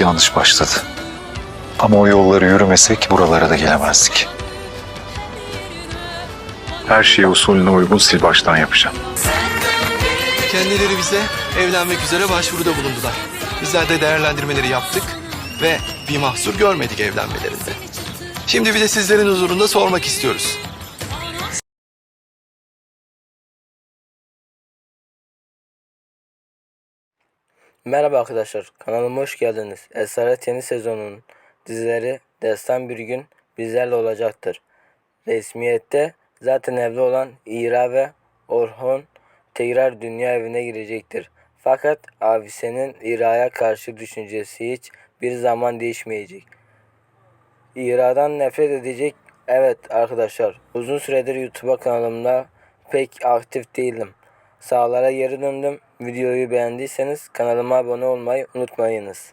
yanlış başladı. Ama o yolları yürümesek buralara da gelemezdik. Her şeyi usulüne uygun sil baştan yapacağım. Kendileri bize evlenmek üzere başvuruda bulundular. Bizler de değerlendirmeleri yaptık ve bir mahsur görmedik evlenmelerinde. Şimdi bir de sizlerin huzurunda sormak istiyoruz. Merhaba arkadaşlar, kanalıma hoş geldiniz. Esaret yeni sezonunun dizileri Destan Bir Gün bizlerle olacaktır. Resmiyette zaten evli olan İra ve Orhun tekrar dünya evine girecektir. Fakat Avise'nin İra'ya karşı düşüncesi hiç bir zaman değişmeyecek. İra'dan nefret edecek. Evet arkadaşlar uzun süredir YouTube'a kanalımda pek aktif değilim. Sağlara geri döndüm. Videoyu beğendiyseniz kanalıma abone olmayı unutmayınız.